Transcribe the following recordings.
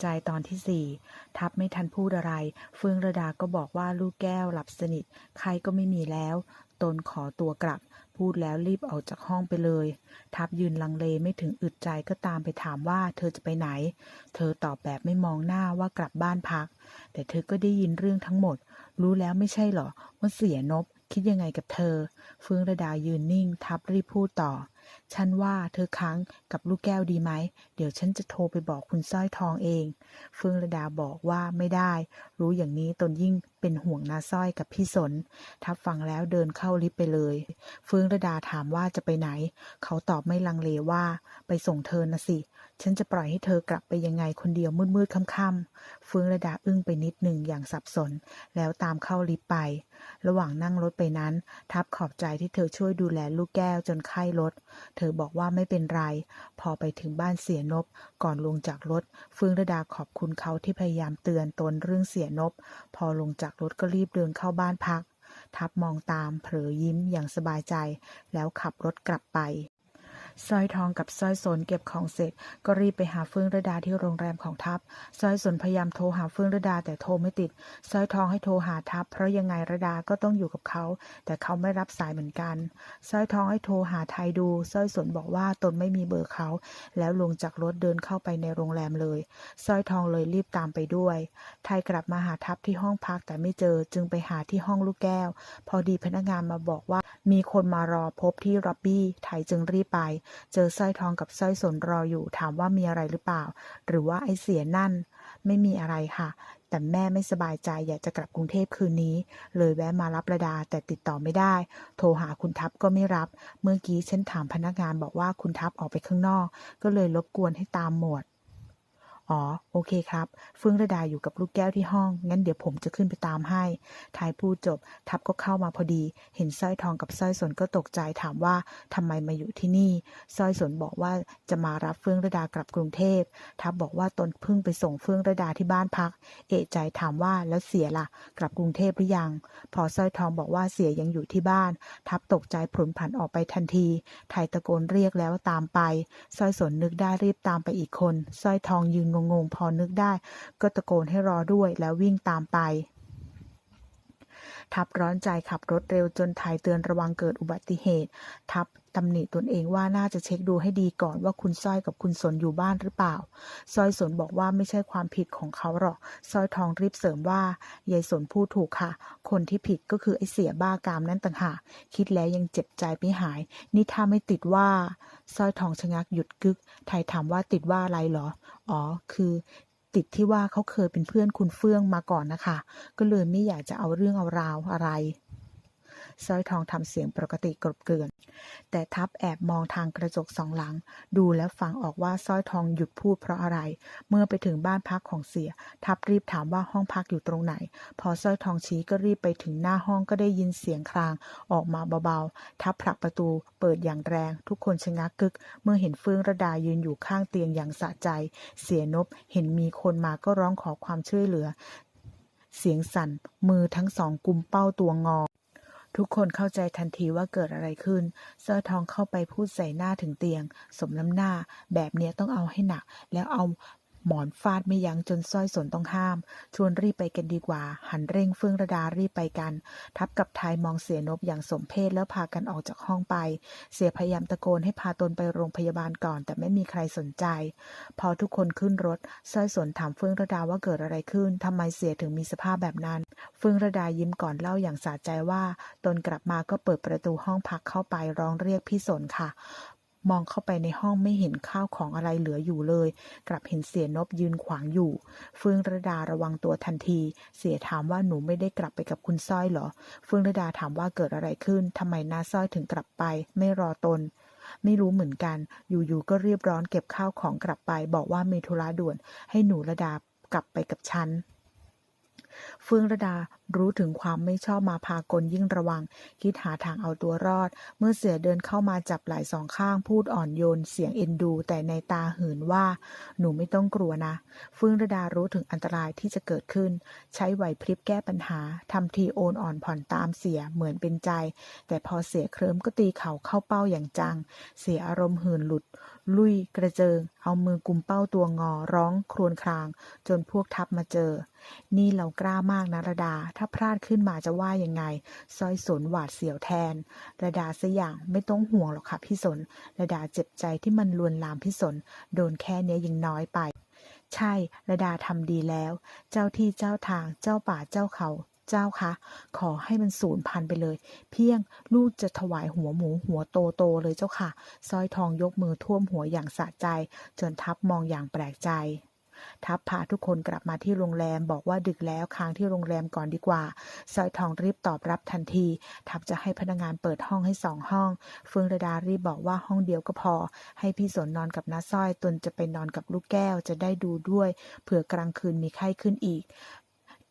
ใจตอนที่สี่ทับไม่ทันพูดอะไร เฟื่องระดาก็บอกว่าลูกแก้วหลับสนิท ใครก็ไม่มีแล้ว ตนขอตัวกลับ พูดแล้วรีบออกจากห้องไปเลย ทับยืนลังเลไม่ถึงอึดใจก็ตามไปถามว่าเธอจะไปไหน เธอตอบแบบไม่มองหน้าว่ากลับบ้านพัก แต่เธอก็ได้ยินเรื่องทั้งหมด รู้แล้วไม่ใช่เหรอว่าเสียนบคิดยังไงกับเธอ เฟื่องระดายืนนิ่ง ทับรีบพูดต่อ ฉันว่าเธอค้างกับลูกแก้วดีไหม เดี๋ยวฉันจะโทรไปบอกคุณสร้อยทองเอง เฟื่องระดาบอกว่าไม่ได้ รู้อย่างนี้ตนยิ่งเป็นห่วงนาสร้อยกับพี่สน ทับฟังแล้วเดินเข้าลิฟต์ไปเลย เฟื่องระดาถามว่าจะไปไหน เขาตอบไม่ลังเลว่า ไปส่งเธอนะสิ ฉันจะปล่อยให้เธอกลับไปยังไงคนเดียวมืดๆค่ำๆเฟื่องระดาอึ้งไปนิดหนึ่งอย่างสับสน แล้วตามเข้าลิฟต์ไป ระหว่างนั่งรถไปนั้น ทับขอบใจที่เธอช่วยดูแลลูกแก้วจนไข้ลด เธอบอกว่าไม่เป็นไร พอไปถึงบ้านเสียนบ ก่อนลงจากรถเฟื่องระดาขอบคุณเขาที่พยายามเตือนตนเรื่องเสียนบ พอลงจากรถก็รีบเดินเข้าบ้านพัก ทับมองตามเผลอยิ้มอย่างสบายใจ แล้วขับรถกลับไป สร้อยทองกับสร้อยสนเก็บของเสร็จ ก็รีบไปหาเฟื่องระดาที่โรงแรมของทัพสร้อยสนพยายามโทรหาเฟื่องระดาแต่โทรไม่ติดสร้อยทองให้โทรหาทัพ เพราะยังไงระดาก็ต้องอยู่กับเขา แต่เขาไม่รับสายเหมือนกันสร้อยทองให้โทรหาไทยดูสร้อยสนบอกว่าตนไม่มีเบอร์เขา แล้วลงจากรถเดินเข้าไปในโรงแรมเลยสร้อยทองเลยรีบตามไปด้วย ไทยกลับมาหาทัพที่ห้องพักแต่ไม่เจอจึงไปหาที่ห้องลูกแก้ว พอดีพนักงานมาบอกว่ามีคนมารอพบที่ร็อบบี้ไทยจึงรีบไปเจอสร้อยทองกับสร้อยสนรออยู่ถามว่ามีอะไรหรือเปล่า หรือว่าไอ้เสียนั่น ไม่มีอะไรค่ะ แต่แม่ไม่สบายใจอยากจะกลับกรุงเทพคืนนี้ เลยแวะมารับระดาแต่ติดต่อไม่ได้ โทรหาคุณทัพก็ไม่รับ เมื่อกี้ฉันถามพนักงานบอกว่าคุณทัพออกไปข้างนอก ก็เลยรบกวนให้ตามหมวด อ๋อ โอเคครับ เฟื่องระดาอยู่กับลูกแก้วที่ห้อง งั้นเดี๋ยวผมจะขึ้นไปตามให้ ทายพูดจบ ทับก็เข้ามาพอดี เห็นสร้อยทองกับสร้อยสนก็ตกใจถามว่าทำไมมาอยู่ที่นี่ สร้อยสนบอกว่าจะมารับเฟื่องระดากลับกรุงเทพ ทับบอกว่าตนเพิ่งไปส่งเฟื่องระดาที่บ้านพัก เอะใจถามว่าแล้วเสียล่ะ กลับกรุงเทพหรือยัง พอสร้อยทองบอกว่าเสียยังอยู่ที่บ้าน ทับตกใจผลผันออกไปทันที ไทยตะโกนเรียกแล้วตามไป สร้อยสนนึกได้รีบตามไปอีกคน สร้อยทองยืนงงๆ พอนึกได้ ก็ตะโกนให้รอด้วยแล้ววิ่งตามไปทับร้อนใจขับรถเร็วจนถ่ายเตือนระวังเกิดอุบัติเหตุ ทับ ตำหนิตนเองว่าน่าจะเช็คดูให้ดีก่อนว่าคุณสร้อยกับคุณสนอยู่บ้านหรือเปล่าสร้อยสนบอกว่าไม่ใช่ความผิดของเขาหรอกสร้อยทองรีบเสริมว่ายายสนพูดถูกค่ะ คนที่ผิดก็คือไอ้เสียบ้ากามนั่นต่างหากคิดแล้วยังเจ็บใจไม่หาย นี่ถ้าไม่ติดว่าสร้อยทองชะงักหยุดกึกไทยถามว่าติดว่าอะไรเหรอ อ๋อ คือติดที่ว่าเขาเคยเป็นเพื่อนคุณเฟื่องมาก่อนนะคะ ก็เลยไม่อยากจะเอาเรื่องเอาราวอะไร สร้อยทองทำเสียงปกติกรบเกลื่อน แต่ทับแอบมองทางกระจกสองหลัง ดูแล้วฟังออกว่าสร้อยทองหยุดพูดเพราะอะไร เมื่อไปถึงบ้านพักของเสีย ทับรีบถามว่าห้องพักอยู่ตรงไหน พอสร้อยทองชี้ก็รีบไปถึงหน้าห้องก็ได้ยินเสียงครางออกมาเบาๆ ทับผลักประตูเปิดอย่างแรง ทุกคนชะงักกึก เมื่อเห็นเฟื่องระดายืนอยู่ข้างเตียงอย่างสะใจ เสียนบเห็นมีคนมาก็ร้องขอความช่วยเหลือ เสียงสั่น มือทั้งสองกุมเป้าตัวงอ ทุกคนเข้าใจทันทีว่าเกิดอะไรขึ้น เสื้อทองเข้าไปพูดใส่หน้าถึงเตียง สมน้ำหน้า แบบเนี้ยต้องเอาให้หนัก แล้วเอา หมอนฟาดไม่ยั้งจนสร้อยสนต้องห้าม ชวนรีบไปกันดีกว่า หันเร่งเฟื่องระดารีบไปกัน ทับกับไทยมองเสียนบอย่างสมเพชแล้วพากันออกจากห้องไป เสียพยายามตะโกนให้พาตนไปโรงพยาบาลก่อน แต่ไม่มีใครสนใจ พอทุกคนขึ้นรถสร้อยสนถามเฟื่องระดาว่าเกิดอะไรขึ้นทำไมเสียถึงมีสภาพแบบนั้น เฟื่องระดายิ้มก่อนเล่าอย่างสะใจว่า ตนกลับมาก็เปิดประตูห้องพักเข้าไปร้องเรียกพี่สนค่ะ มองเข้าไปในห้องไม่เห็นข้าวของอะไรเหลืออยู่เลย กลับเห็นเสียนบยืนขวางอยู่ เฟื่องระดาระวังตัวทันที เสียถามว่าหนูไม่ได้กลับไปกับคุณสร้อยเหรอ เฟื่องระดาถามว่าเกิดอะไรขึ้นทำไมน้าสร้อยถึงกลับไป ไม่รอตนไม่รู้เหมือนกัน อยู่ๆ ก็รีบร้อนเก็บข้าวของกลับไป บอกว่ามีธุระด่วน ให้หนูระดากลับไปกับฉัน เฟื่องระดารู้ถึงความไม่ชอบมาพากลยิ่งระวัง คิดหาทางเอาตัวรอด เมื่อเสือเดินเข้ามาจับไหล่สองข้างพูดอ่อนโยน เสียงเอ็นดู แต่ในตาหืนว่า หนูไม่ต้องกลัวนะ เฟื่องระดารู้ถึงอันตรายที่จะเกิดขึ้น ใช้ไหวพริบแก้ปัญหาทำทีโอนอ่อนผ่อนตามเสียเหมือนเป็นใจ แต่พอเสียเคลิ้มก็ตีเข่าเข้าเป้าอย่างจัง เสียอารมณ์หืนหลุด ลุยกระเจิง เอามือกุมเป้าตัวงอร้องครวญคราง จนพวกทัพมาเจอ นี่เรากล้ามากนะระดา ถ้าพลาดขึ้นมาจะว่ายังไงสร้อยสนหวาดเสียวแทน ระดาสอย่างไม่ต้องห่วงหรอกค่ะพี่สน ระดาเจ็บใจที่มันลวนลามพี่สน โดนแค่เนี้ยยังน้อยไป ใช่ ระดาทำดีแล้ว เจ้าที่เจ้าทางเจ้าป่าเจ้าเขา เจ้าคะขอให้มันสูญพันธุ์ไปเลย เพียงลูกจะถวายหัวหมูหัวโตโตเลยเจ้าค่ะสร้อยทองยกมือท่วมหัวอย่างสะใจ จนทัพมองอย่างแปลกใจทัพพาทุกคนกลับมาที่โรงแรมบอกว่าดึกแล้วค้างที่โรงแรมก่อนดีกว่าสร้อยทองรีบตอบรับทันที ทัพจะให้พนักงานเปิดห้องให้สองห้อง เฟืองระดารีบบอกว่าห้องเดียวก็พอ ให้พี่สนนอนกับน้าสร้อยตนจะไปนอนกับลูกแก้วจะได้ดูด้วย เผื่อกลางคืนมีไข้ขึ้นอีก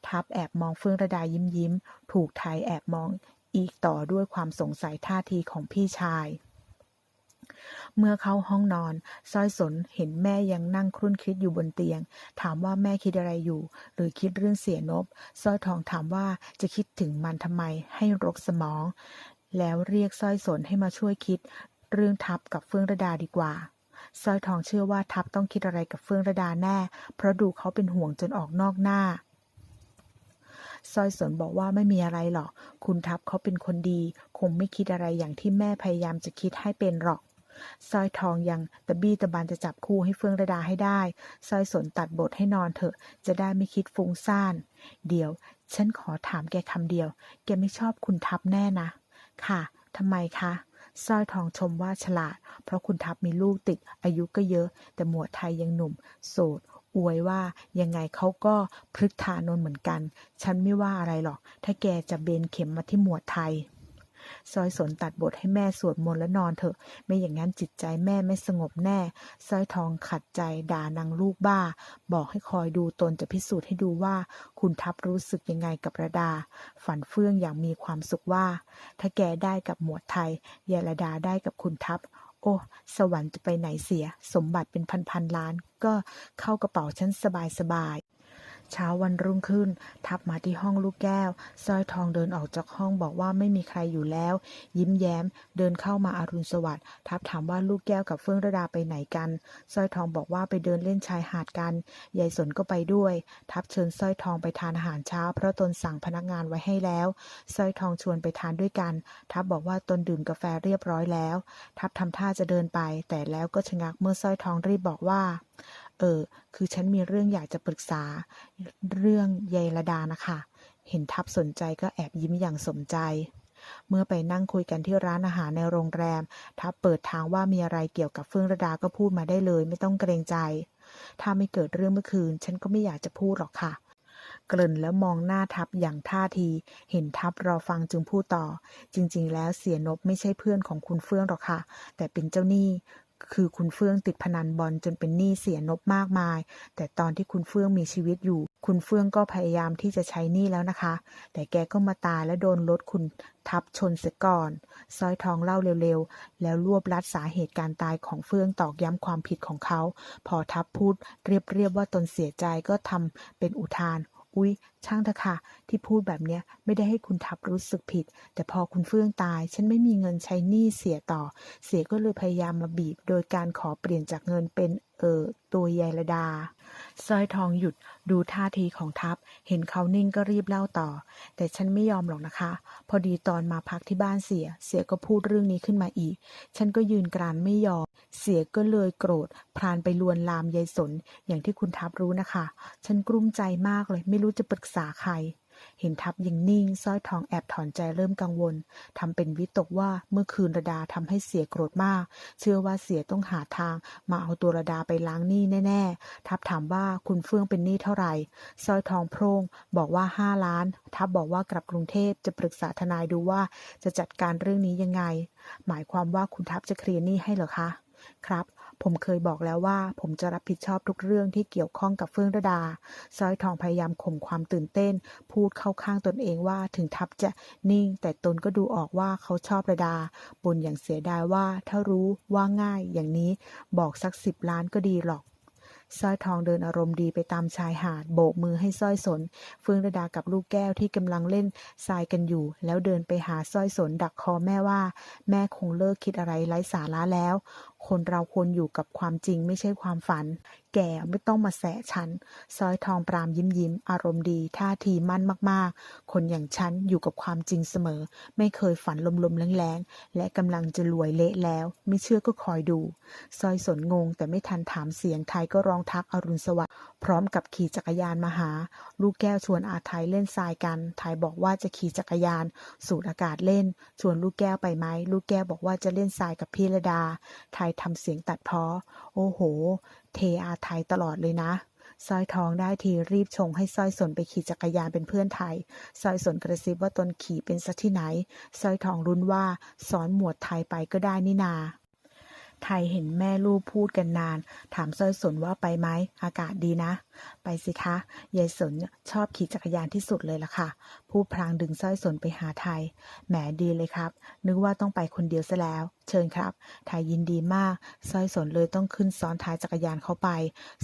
ทัพแอบมองเฟื่องระดายิ้มยิ้ม ถูกไทยแอบมองอีกต่อด้วยความสงสัยท่าทีของพี่ชาย เมื่อเข้าห้องนอนสร้อยสนเห็นแม่ยังนั่งครุ่นคิดอยู่บนเตียง ถามว่าแม่คิดอะไรอยู่ หรือคิดเรื่องเสียนบสร้อยทองถามว่าจะคิดถึงมันทำไมให้รกสมอง แล้วเรียกสร้อยสนให้มาช่วยคิด เรื่องทับกับเฟื่องระดาดีกว่าสร้อยทองเชื่อว่าทับต้องคิดอะไรกับเฟื่องระดาแน่ เพราะดูเขาเป็นห่วงจนออกนอกหน้า สร้อยสนบอกว่าไม่มีอะไรหรอก คุณทัพเขาเป็นคนดี คงไม่คิดอะไรอย่างที่แม่พยายามจะคิดให้เป็นหรอกสร้อยทองยังตะบี้ตะบันจะจับคู่ให้เฟื่องระดาให้ได้สร้อยสนตัดบทให้นอนเถอะ จะได้ไม่คิดฟุ้งซ่าน เดี๋ยว ฉันขอถามแกคำเดียว แกไม่ชอบคุณทัพแน่นะ ค่ะทำไมคะสร้อยทองชมว่าฉลาด เพราะคุณทัพมีลูกติดอายุก็เยอะ แต่หมวดไทยยังหนุ่ม โสด อวยว่ายังไงเขาก็พฤกษานนเหมือนกัน ฉันไม่ว่าอะไรหรอก ถ้าแกจะเบนเข็มมาที่หมวดไทยซอยสนตัดบทให้แม่สวดมนต์และนอนเถอะ ไม่อย่างนั้นจิตใจแม่ไม่สงบแน่สร้อยทองขัดใจด่านางลูกบ้า บอกให้คอยดูตนจะพิสูจน์ให้ดูว่า คุณทัพรู้สึกยังไงกับระดา ฝันเฟื่องอย่างมีความสุขว่า ถ้าแกได้กับหมวดไทยยายระดาได้กับคุณทัพ โอ้ สวรรค์จะไปไหนเสีย สมบัติเป็นพันพันๆล้านก็เข้ากระเป๋าฉันสบายสบาย เช้าวันรุ่งขึ้น ทับมาที่ห้องลูกแก้วสร้อยทองเดินออกจากห้องบอกว่าไม่มีใครอยู่แล้ว ยิ้มแย้ม เดินเข้ามาอารุณสวัสดิ์ทับถามว่าลูกแก้วกับเฟื่องระดาไปไหนกันสร้อยทองบอกว่าไปเดินเล่นชายหาดกันยายสนก็ไปด้วย ทับเชิญสร้อยทองไปทานอาหารเช้า เพราะตนสั่งพนักงานไว้ให้แล้วสร้อยทองชวนไปทานด้วยกัน ทับบอกว่าตนดื่มกาแฟเรียบร้อยแล้ว ทับทำท่าจะเดินไป แต่แล้วก็ชะงักเมื่อสร้อยทองรีบบอกว่า เออ คือฉันมีเรื่องอยากจะปรึกษาเรื่องยายระดานะคะ เห็นทับสนใจก็แอบยิ้มอย่างสมใจ เมื่อไปนั่งคุยกันที่ร้านอาหารในโรงแรม ทับเปิดทางว่ามีอะไรเกี่ยวกับเฟื่องระดาก็พูดมาได้เลย ไม่ต้องเกรงใจ ถ้าไม่เกิดเรื่องเมื่อคืน ฉันก็ไม่อยากจะพูดหรอกค่ะเกริ่นแล้วมองหน้าทับอย่างท่าที เห็นทับรอฟังจึงพูดต่อ จริง ๆ แล้วเสียนบไม่ใช่เพื่อนของคุณเฟื่องหรอกค่ะ แต่เป็นเจ้าหนี้ คือคุณเฟื่องติดพนันบอลจนเป็นหนี้เสียนบมากมาย แต่ตอนที่คุณเฟื่องมีชีวิตอยู่ คุณเฟื่องก็พยายามที่จะใช้หนี้แล้วนะคะ แต่แกก็มาตายและโดนรถคุณทับชนเสียก่อนสร้อยทองเล่าเร็วๆ แล้วรวบลัดสาเหตุการตายของเฟื่องตอกย้ำความผิดของเขา พอทับพูดเรียบๆว่าตนเสียใจก็ทำเป็นอุทาน อุ๊ย ช่างเถอะค่ะ ที่พูดแบบเนี้ยไม่ได้ให้คุณทับรู้สึกผิด แต่พอคุณเฟื่องตาย ฉันไม่มีเงินใช้หนี้เสียต่อ เสียก็เลยพยายามมาบีบ โดยการขอเปลี่ยนจากเงินเป็น เออตัวยายระดาสร้อยทองหยุดดูท่าทีของทัพ เห็นเขานิ่งก็รีบเล่าต่อ แต่ฉันไม่ยอมหรอกนะคะ พอดีตอนมาพักที่บ้านเสีย เสียก็พูดเรื่องนี้ขึ้นมาอีก ฉันก็ยืนกรานไม่ยอม เสียก็เลยโกรธ พรานไปลวนลามยายสน อย่างที่คุณทัพรู้นะคะ ฉันกลุ้มใจมากเลย ไม่รู้จะปรึกษาใคร เห็นทัพยังนิ่งสร้อยทองแอบถอนใจเริ่มกังวลทำเป็นวิตกว่าเมื่อคืนระดาทำให้เสียโกรธมาก เชื่อว่าเสียต้องหาทาง มาเอาตัวระดาไปล้างหนี้แน่ ๆ ทัพถามว่าคุณเฟื่องเป็นหนี้เท่าไหร่สร้อยทองโพรงบอกว่าห้าล้าน ทัพบอกว่ากลับกรุงเทพจะปรึกษาทนายดูว่าจะจัดการเรื่องนี้ยังไง หมายความว่าคุณทัพจะเคลียร์หนี้ให้เหรอคะ ครับ ผมเคยบอกแล้วว่า ผมจะรับผิดชอบทุกเรื่องที่เกี่ยวข้องกับเฟื่องระดาสร้อยทองพยายามข่มความตื่นเต้น พูดเข้าข้างตนเองว่าถึงทัพจะนิ่ง แต่ตนก็ดูออกว่าเขาชอบระดาบ่นอย่างเสียดายว่าถ้ารู้ว่าง่ายอย่างนี้บอกสักสิบล้านก็ดีหรอกสร้อยทองเดินอารมณ์ดีไปตามชายหาด โบกมือให้สร้อยสน เฟื่องระดากับลูกแก้วที่กำลังเล่นทรายกันอยู่ แล้วเดินไปหาสร้อยสนดักคอแม่ว่า แม่คงเลิกคิดอะไรไร้สาระแล้วคนเราควรอยู่กับความจริงไม่ใช่ความฝัน แกไม่ต้องมาแสะฉันสร้อยทองปรามยิ้มยิ้ม อารมณ์ดี ท่าทีมั่นมากๆ คนอย่างฉันอยู่กับความจริงเสมอ ไม่เคยฝันลมๆแรงๆ และกำลังจะรวยเละแล้ว ไม่เชื่อก็คอยดูสร้อยสนงง แต่ไม่ทันถามเสียงไทยก็ร้องทักอรุณสวัสดิ์พร้อมกับขี่จักรยานมาหา ลูกแก้วชวนอาไทยเล่นทรายกันไทยบอกว่าจะขี่จักรยาน สูดอากาศเล่น ชวนลูกแก้วไปไหมลูกแก้วบอกว่าจะเล่นทรายกับพี่ระดา ไทยทำเสียงตัดพ้อโอ้โห เทอาไทยตลอดเลยนะสร้อยทองได้ทีรีบชงให้สร้อยสนไปขี่จักรยานเป็นเพื่อนไทยสร้อยสนกระซิบว่าตนขี่เป็นสักที่ไหนสร้อยทองรุนว่าสอนหมวดไทยไปก็ได้นี่นา ไทยเห็นแม่ลูกพูดกันนาน ถามสร้อยสนว่าไปไหม อากาศดีนะ ไปสิคะ ยายสนชอบขี่จักรยานที่สุดเลยล่ะค่ะผู้พลางดึงสร้อยสนไปหาไทย แหมดีเลยครับ นึกว่าต้องไปคนเดียวซะแล้ว เชิญครับ ไทยยินดีมาก สร้อยสนเลยต้องขึ้นซ้อนท้ายจักรยานเข้าไป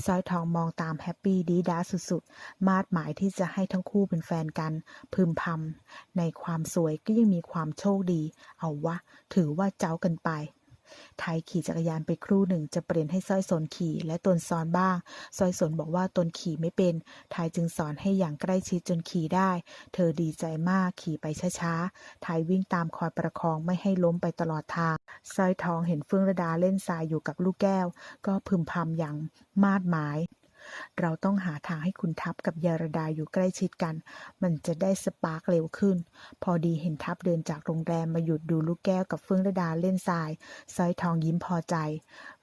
สร้อยทองมองตามแฮปปี้ดีด้าสุดๆ มาดหมายที่จะให้ทั้งคู่เป็นแฟนกัน พึมพำในความสวยก็ยังมีความโชคดี เอาวะ ถือว่าเจ้ากันไป ไทยขี่จักรยานไปครู่หนึ่ง จะเปลี่ยนให้สร้อยสนขี่และตนซ้อนบ้างสร้อยสนบอกว่าตนขี่ไม่เป็นไทยจึงสอนให้อย่างใกล้ชิดจนขี่ได้ เธอดีใจมากขี่ไปช้าๆไทยวิ่งตามคอยประคองไม่ให้ล้มไปตลอดทางสร้อยทองเห็นเฟื่องระดาเล่นทรายอยู่กับลูกแก้ว ก็พึมพำอย่างมาดหมาย เราต้องหาทางให้คุณทัพกับยารดาอยู่ใกล้ชิดกัน มันจะได้สปาร์กเร็วขึ้น พอดีเห็นทัพเดินจากโรงแรมมาหยุดดูลูกแก้วกับเฟื่องระดาเล่นทรายสร้อยทองยิ้มพอใจ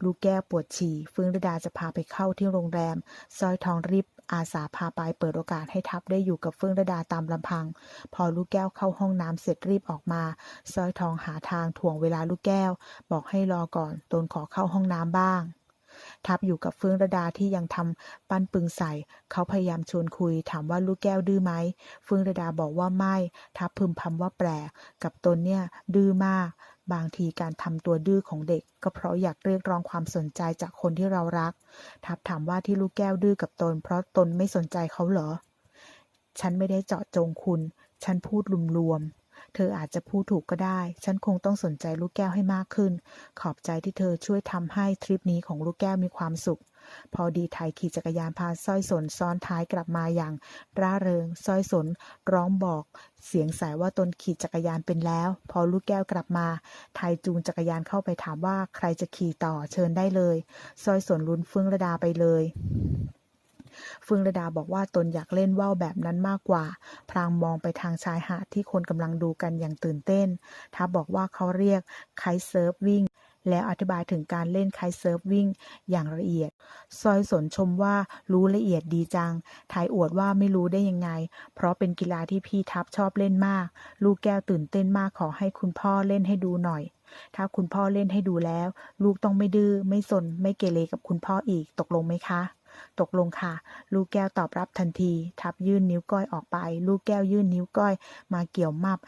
ลูกแก้วปวดฉี่เฟื่องระดาจะพาไปเข้าที่โรงแรมสร้อยทองรีบอาสาพาไปเปิดโอกาสให้ทัพได้อยู่กับเฟื่องระดาตามลำพัง พอลูกแก้วเข้าห้องน้ำเสร็จรีบออกมาสร้อยทองหาทางถ่วงเวลาลูกแก้ว บอกให้รอก่อนตนขอเข้าห้องน้ำบ้าง ทับอยู่กับเฟื่องระดาที่ยังทำปั้นปึงใส่ เขาพยายามชวนคุย ถามว่าลูกแก้วดื้อไหมเฟื่องระดาบอกว่าไม่ ทับพึมพำว่าแปลก กับตนเนี่ยดื้อมาก บางทีการทำตัวดื้อของเด็ก ก็เพราะอยากเรียกร้องความสนใจจากคนที่เรารัก ทับถามว่าที่ลูกแก้วดื้อกับตน เพราะตนไม่สนใจเขาเหรอ ฉันไม่ได้เจาะจงคุณ ฉันพูดรวมๆ เธออาจจะพูดถูกก็ได้ ฉันคงต้องสนใจลูกแก้วให้มากขึ้น ขอบใจที่เธอช่วยทำให้ทริปนี้ของลูกแก้วมีความสุข พอดีไทยขี่จักรยานพาสร้อยสนซ้อนท้ายกลับมาอย่าง ร่าเริงสร้อยสน ร้องบอก เสียงสายว่าตนขี่จักรยานเป็นแล้ว พอลูกแก้วกลับมา ไทยจูงจักรยานเข้าไปถามว่าใครจะขี่ต่อเชิญได้เลยสร้อยสนลุ้นเฟื่องระดาไปเลย เฟื่องระดาบอกว่าตนอยากเล่นว่าวแบบนั้นมากกว่า พลางมองไปทางชายหาดที่คนกำลังดูกันอย่างตื่นเต้นทับบอกว่าเขาเรียกไคเซิร์ฟวิ่งแล้วอธิบายถึงการเล่นไคเซิร์ฟวิ่งอย่างละเอียด ซอยสนชมว่ารู้ละเอียดดีจังทายอวดว่าไม่รู้ได้ยังไง เพราะเป็นกีฬาที่พี่ทับชอบเล่นมาก ลูกแก้วตื่นเต้นมากขอให้คุณพ่อเล่นให้ดูหน่อย ถ้าคุณพ่อเล่นให้ดูแล้ว ลูกต้องไม่ดื้อไม่สนไม่เกเรกับคุณพ่ออีกตกลงไหมคะ ตกลงค่ะ ลูกแก้วตอบรับทันที ทับยื่นนิ้วก้อยออกไป ลูกแก้วยื่นนิ้วก้อย มาเกี่ยวมับ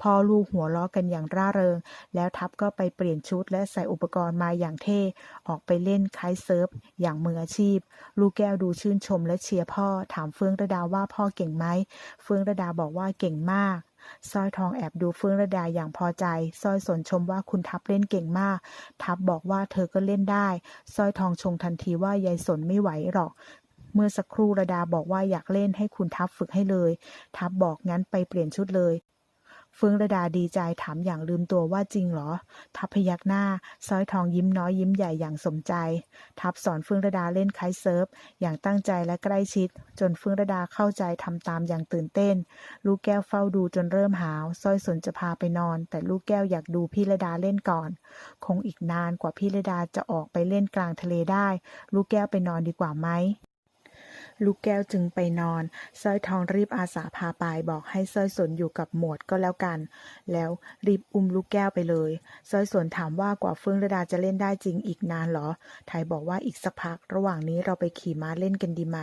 พ่อลูกหัวล้อกันอย่างร่าเริง แล้วทับก็ไปเปลี่ยนชุดและใส่อุปกรณ์มาอย่างเท่ ออกไปเล่นคท์เซิร์ฟ อย่างมืออาชีพ ลูกแก้วดูชื่นชมและเชียร์พ่อ ถามเฟื่องระดาว่าพ่อเก่งไหม เฟื่องระดาบอกว่าเก่งมาก สร้อยทองแอบดูเฟื่องระดาอย่างพอใจสร้อยสนชมว่าคุณทับเล่นเก่งมาก ทับบอกว่าเธอก็เล่นได้สร้อยทองชงทันทีว่ายายสนไม่ไหวหรอกเมื่อสักครู่ระดาบอกว่าอยากเล่นให้คุณทับฝึกให้เลย ทับบอกงั้นไปเปลี่ยนชุดเลย เฟื่องระดาดีใจถามอย่างลืมตัวว่าจริงเหรอ ทับพยักหน้าสร้อยทองยิ้มน้อยยิ้มใหญ่อย่างสมใจ ทับสอนเฟื่องระดาเล่นไคเซิร์ฟ อย่างตั้งใจและใกล้ชิด จนเฟื่องระดาเข้าใจทำตามอย่างตื่นเต้น ลูกแก้วเฝ้าดูจนเริ่มหาวสร้อยสนจะพาไปนอน แต่ลูกแก้วอยากดูพี่ระดาเล่นก่อน คงอีกนานกว่าพี่ระดาจะออกไปเล่นกลางทะเลได้ ลูกแก้วไปนอนดีกว่าไหม ลูกแก้วจึงไปนอนสร้อยทองรีบอาสาพาไปบอกให้สร้อยสนอยู่กับหมวดก็แล้วกัน แล้วรีบอุ้มลูกแก้วไปเลยสร้อยสนถามว่ากว่าเฟื่องระดาจะเล่นได้จริงอีกนานเหรอไทยบอกว่าอีกสักพัก ระหว่างนี้เราไปขี่ม้าเล่นกันดีไหม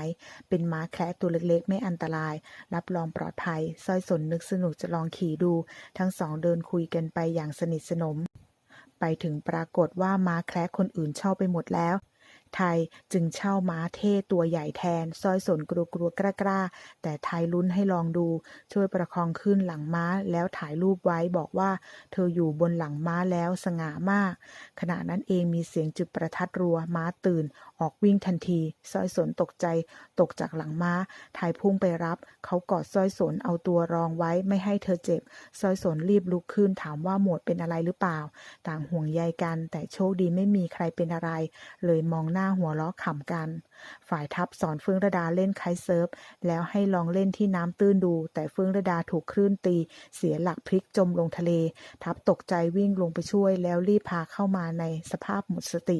เป็นม้าแคระตัวเล็กๆ ไม่อันตราย รับรองปลอดภัยสร้อยสนนึกสนุกจะลองขี่ดู ทั้งสองเดินคุยกันไปอย่างสนิทสนม ไปถึงปรากฏว่าม้าแคระคนอื่นเช่าไปหมดแล้ว ไทยจึงเช่าม้าเท่ตัวใหญ่แทนสร้อยสนกลัวกลัวกล้ากล้าแต่ไทยลุ้นให้ลองดู ช่วยประคองขึ้นหลังม้าแล้วถ่ายรูปไว้บอกว่า เธออยู่บนหลังม้าแล้วสง่ามาก ขณะนั้นเองมีเสียงจุดประทัดรัวม้าตื่น ออกวิ่งทันทีสร้อยสนตกใจ ตกจากหลังม้าไทยพุ่งไปรับ เขากอดสร้อยสนเอาตัวรองไว้ไม่ให้เธอเจ็บสร้อยสนรีบลุกขึ้นถามว่าหมวดเป็นอะไรหรือเปล่า ต่างห่วงใยกัน แต่โชคดีไม่มีใครเป็นอะไร เลยมองหน้าหัวเราะขำกัน ฝ่ายทัพสอนเฟื่องระดาเล่นไคเซิร์ฟ แล้วให้ลองเล่นที่น้ำตื้นดู แต่เฟื่องระดาถูกคลื่นตี เสียหลักพลิกจมลงทะเล ทัพตกใจวิ่งลงไปช่วยแล้วรีบพาเข้ามาในสภาพหมดสติ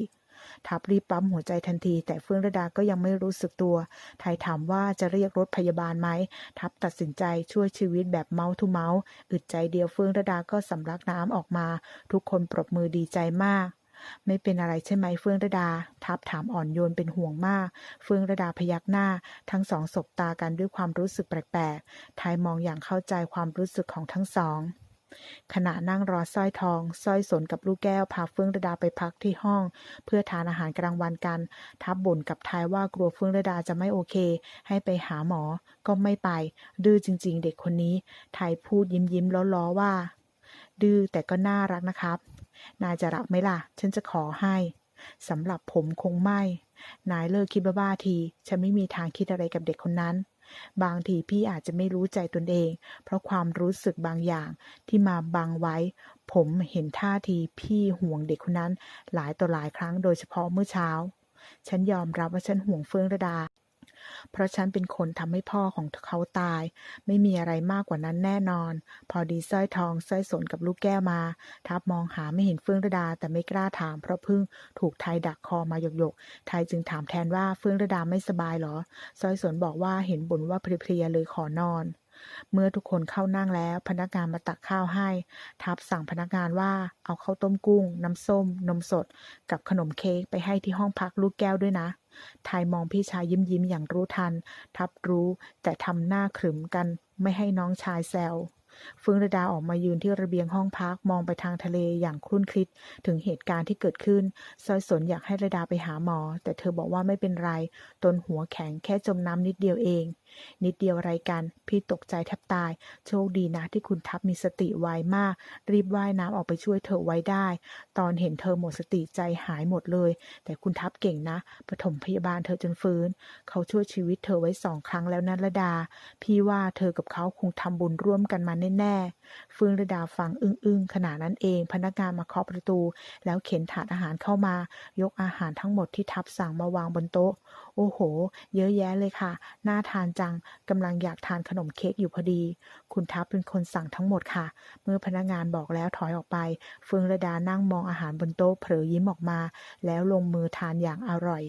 ทัพรีบปั๊มหัวใจทันที แต่เฟื่องระดาก็ยังไม่รู้สึกตัว ไทยถามว่าจะเรียกรถพยาบาลไหม ทัพตัดสินใจช่วยชีวิตแบบเมาทูเมาอึดใจเดียวเฟื่องระดาก็สำลักน้ำออกมา ทุกคนปรบมือดีใจมากไม่เป็นอะไรใช่ไหมเฟื่องระดา ทัพถามอ่อนโยนเป็นห่วงมาก เฟื่องระดาพยักหน้า ทั้งสองสบตากันด้วยความรู้สึกแปลกๆไทยมองอย่างเข้าใจความรู้สึกของทั้งสอง ขณะนั่งรอสร้อยทองสร้อยสนกับลูกแก้วพาเฟื่องระดาไปพักที่ห้อง เพื่อทานอาหารกลางวันกัน ทับบ่นกับไทยว่ากลัวเฟื่องระดาจะไม่โอเค ให้ไปหาหมอก็ไม่ไป ดื้อจริง ๆ เด็กคนนี้ไทยพูดยิ้มยิ้มๆล้อๆว่า ดื้อแต่ก็น่ารักนะครับ นายจะรับไหมล่ะ ฉันจะขอให้สำหรับผมคงไม่ นายเลิกคิดบ้าๆที ฉันไม่มีทางคิดอะไรกับเด็กคนนั้น บางทีพี่อาจจะไม่รู้ใจตนเอง เพราะความรู้สึกบางอย่างที่มาบังไว้ ผมเห็นท่าทีพี่ห่วงเด็กคนนั้น หลายต่อหลายครั้งโดยเฉพาะเมื่อเช้า ฉันยอมรับว่าฉันห่วงเฟื่องระดา เพราะฉันเป็นคนทำให้พ่อของเขาตาย ไม่มีอะไรมากกว่านั้นแน่นอน พอดีสร้อยทองสร้อยสนกับลูกแก้วมา ทับมองหาไม่เห็นเฟื่องระดาแต่ไม่กล้าถาม เพราะเพิ่งถูกไทยดักคอมาหยกๆไทยจึงถามแทนว่าเฟื่องระดาไม่สบายเหรอสร้อยสนบอกว่าเห็นบ่นว่าเพลียๆเลยขอนอน เมื่อทุกคนเข้านั่งแล้ว พนักงานมาตักข้าวให้ ทับสั่งพนักงานว่าเอาข้าวต้มกุ้ง น้ำส้ม นมสด กับขนมเค้กไปให้ที่ห้องพักลูกแก้วด้วยนะไทยมองพี่ชายยิ้มยิ้มอย่างรู้ทัน ทับรู้แต่ทำหน้าขรึมกันไม่ให้น้องชายแซวฟื่องระดาออกมายืนที่ระเบียงห้องพักมองไปทางทะเลอย่างคลุ่นคิด ถึงเหตุการณ์ที่เกิดขึ้นซอยสนอยากให้ระดาไปหาหมอ แต่เธอบอกว่าไม่เป็นไร ตนหัวแข็งแค่จมน้ำนิดเดียวเอง นิดเดียวไรกัน พี่ตกใจแทบตาย โชคดีนะที่คุณทัพมีสติไวมาก รีบว่ายน้ำออกไปช่วยเธอไว้ได้ ตอนเห็นเธอหมดสติใจหายหมดเลย แต่คุณทัพเก่งนะปฐมพยาบาลเธอจนฟื้น เขาช่วยชีวิตเธอไว้สองครั้งแล้วนะระดา พี่ว่าเธอกับเขาคงทำบุญร่วมกันมาแน่ๆเฟื่องระดาฟังอึ้งๆขณะนั้นเอง พนักงานมาเคาะประตู แล้วเข็นถาดอาหารเข้ามา ยกอาหารทั้งหมดที่ทับสั่งมาวางบนโต๊ะ โอ้โห เยอะแยะเลยค่ะ น่าทานจังกำลังอยากทานขนมเค้กอยู่พอดี คุณทัพเป็นคนสั่งทั้งหมดค่ะ เมื่อพนักงานบอกแล้วถอยออกไป เฟืองระดานั่งมองอาหารบนโต๊ะเผลอยิ้มออกมา แล้วลงมือทานอย่างอร่อย